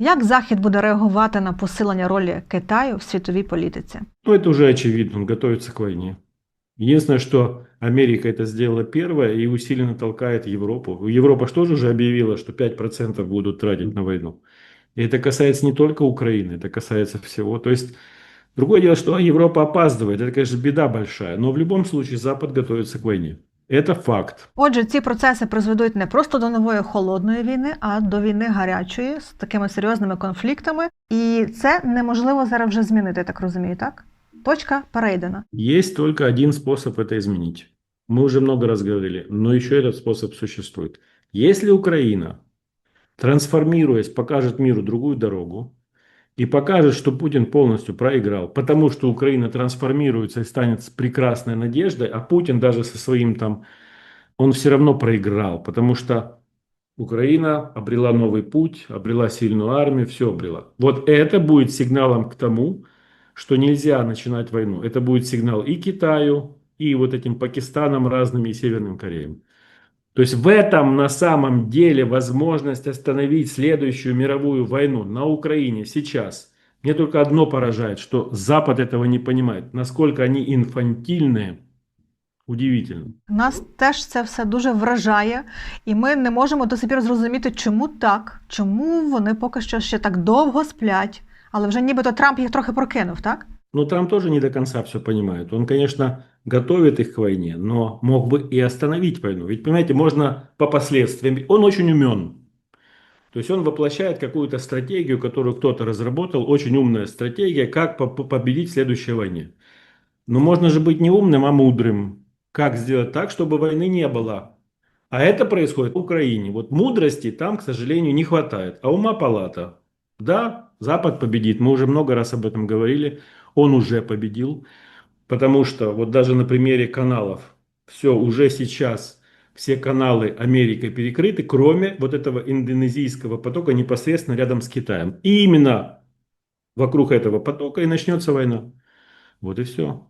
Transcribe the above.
Як Захід буде реагувати на посилення ролі Китаю в світовій політиці? Ну, это уже очевидно, он готовится к войне. Единственное, что Америка это сделала первая и усиленно толкает Европу. Европа же тоже уже объявила, что 5% будут тратить на войну. И это касается не только Украины, это касается всего. То есть, другое дело, что Европа опаздывает. Это, конечно, беда большая. Но в любом случае Запад готовится к войне. Это факт. Отже, ці процеси призведуть не просто до нової холодної війни, а до війни гарячої з такими серйозними конфліктами. І це неможливо зараз вже змінити, я так розумію, так? Точка перейдена. Есть только один способ это изменить. Мы уже много раз говорили, но еще этот способ существует. Если Украина, трансформируясь, покажет миру другую дорогу и покажет, что Путин полностью проиграл, потому что Украина трансформируется и станет прекрасной надеждой, а Путин даже со своим там, он все равно проиграл, потому что Украина обрела новый путь, обрела сильную армию, все обрела. Вот это будет сигналом к тому, что нельзя начинать войну. Это будет сигнал и Китаю, и вот этим Пакистанам разным, и Северным Кореям. То есть в этом на самом деле возможность остановить следующую мировую войну на Украине сейчас. Мне только одно поражает, что Запад этого не понимает. Насколько они инфантильные, удивительно. Нас теж це все дуже вражає, і ми не можемо до сих пір зрозуміти, чому так, чому вони поки що ще так довго сплять. Але вже нібито Трамп їх трохи прокинув, так? Но Трамп тоже не до конца все понимает. Он, конечно, готовит их к войне, но мог бы и остановить войну. Ведь, понимаете, можно по последствиям... Он очень умен. То есть он воплощает какую-то стратегию, которую кто-то разработал, очень умная стратегия, как по- по- победить в следующей войне. Но можно же быть не умным, а мудрым. Как сделать так, чтобы войны не было? А это происходит в Украине. Вот мудрости там, к сожалению, не хватает. А ума палата. Да, Запад победит. Мы уже много раз об этом говорили. Он уже победил. Потому что вот даже на примере каналов, все, уже сейчас все каналы Америки перекрыты, кроме вот этого индонезийского потока непосредственно рядом с Китаем. И именно вокруг этого потока и начнется война. Вот и все.